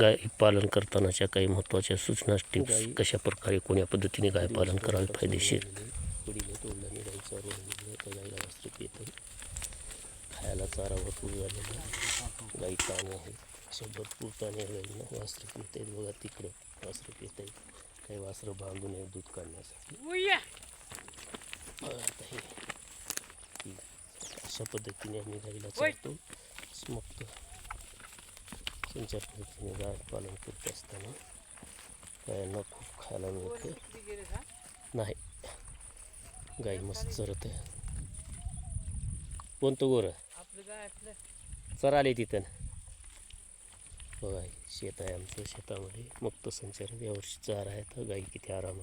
गाय पालन करतानाच्या काही महत्त्वाच्या सूचना टिप्स कशा प्रकारे कोण्या पद्धतीने गाय पालन करावे फायदेशीर? गाईला येते खायला चारा भरपूर झालेला आहे. गाई ताणे आहे. अशा भरपूर ताणे गाईंना वासरं पित आहेत बघा तिकडं वासरं पित आहेत काही वासरं बांधून आहे दूध काढण्यासाठी. आता हे. अशा पद्धतीने आम्ही गाईला चालतो मुक्त संचार पद्धतीने गाय पालन करत असताना गायांना खूप खायला मिळते. नाही. गाई मस्त चरत आहे. कोणतं गोर? चर आले तिथं. बघा शेत आहे आमचं. शेतामध्ये मुक्त संचार यावर्षी चारा आहे तर गाई किती आराम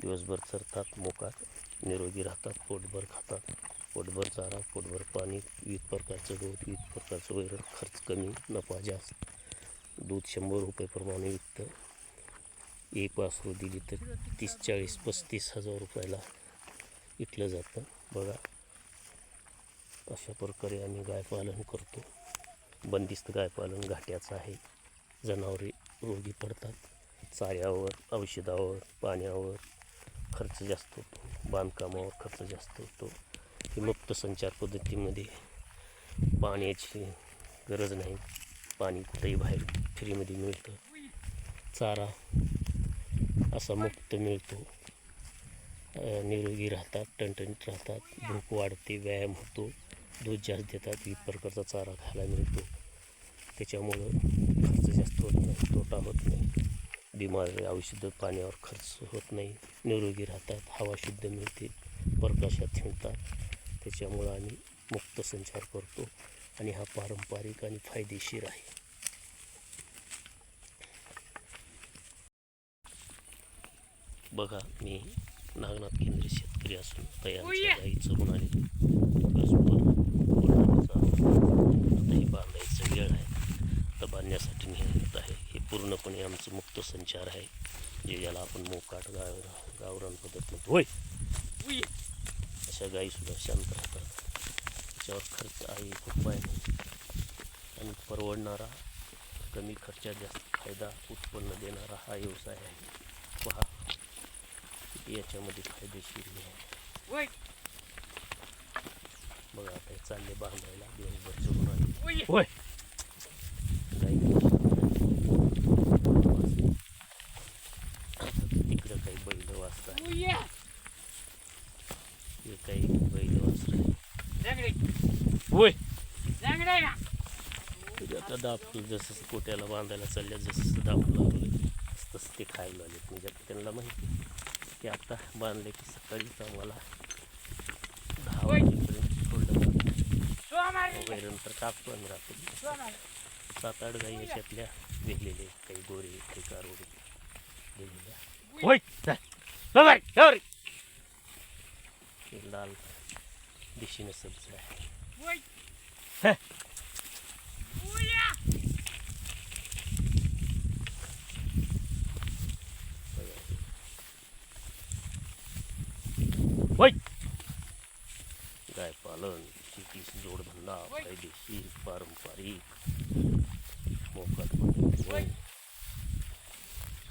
दिवसभर चरतात मोकात निरोगी राहतात पोटभर खातात. पोटभर चारा पोटभर पाणी विविध प्रकारचं दूध विविध प्रकारचं वैरण खर्च कमी नफा जास्त. दूध शंभर रुपयेप्रमाणे विकतं. एक वासरू दिली तर तीस चाळीस पस्तीस हजार रुपयाला विकलं जातं. बघा अशा प्रकारे आम्ही गायपालन करतो. बंदिस्त गायपालन घाट्याचं आहे. जनावरे रोगी पडतात. चाऱ्यावर औषधावर पाण्यावर खर्च जास्त होतो. बांधकामावर खर्च जास्त होतो. ही मुक्त संचार पद्धतीमध्ये पाण्याची गरज नाही. पाणी कुठेही बाहेर फ्रीमध्ये मिळतं. चारा असा मुक्त मिळतो. निरोगी राहतात टणटणीत राहतात भूक वाढते व्यायाम होतो दूध जास्त देतात विविध प्रकारचा चारा खायला मिळतो. त्याच्यामुळं खर्च जास्त होत नाही तोटा होत नाही. बिमार औषधं पाण्यावर खर्च होत नाही. निरोगी राहतात हवा शुद्ध मिळते प्रकाशात ठेवतात. त्याच्यामुळं आम्ही मुक्त संचार करतो आणि हा पारंपरिक आणि फायदेशीर आहे. बघा मी नागनाथ केंद्रीय शेतकरी असून तयार गाई चरून आले आता हे बांधायचं वेळ आहे. आता बांधण्यासाठी निघत आहे. हे पूर्णपणे आमचं मुक्त संचार आहे. जे याला आपण मोकाट गाव गावरान पद्धत म्हणतो होय अशा गाईसुद्धा शांत राहतात त्याच्यावर खर्च आहे खूप आहे. आणि परवडणारा कमी खर्चात जास्त फायदा उत्पन्न देणारा हा व्यवसाय आहे. पहा याच्यामध्ये फायदेशीर हे आहे. बघा आता हे चालले बांधायला दिवसभर चढून आले. होय गाई तिकडं काही बैल वाचतात. हे काही बैल वाचत होय. आता दाब जसं कोट्याला बांधायला चालल्या जसं दाब लागलं तसं ते खायला आले म्हणजे त्यांना माहिती की आता बांधले की सकाळीच आम्हाला दहा वाजेपर्यंत सोडलं जातं वैरण तर टाकतो आम्ही रात्री सात आठ गाई अशातल्या वेगलेले काही गोरे काही कारोडे वेगलेल्या होय. हे लाल दिशेने सब्ज आहे. गाय पालन शेतीशी जोडधंदा फायदेशीर पारंपरिक. मोकाट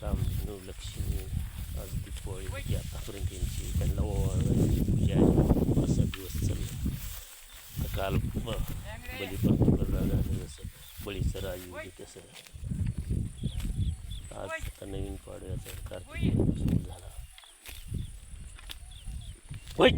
कामधेनू लक्ष्मी. आज दीपावळी होती आतापर्यंत यांची त्यांना ओवाळण्याची पूजा आहे असा दिवस चालला तर काल ब- बलिप्रतिपदा झालं जसं बळीचं राज होते तसं आज आता नवीन पाडव्याचा कार्तिक महिना सुरू झाला होय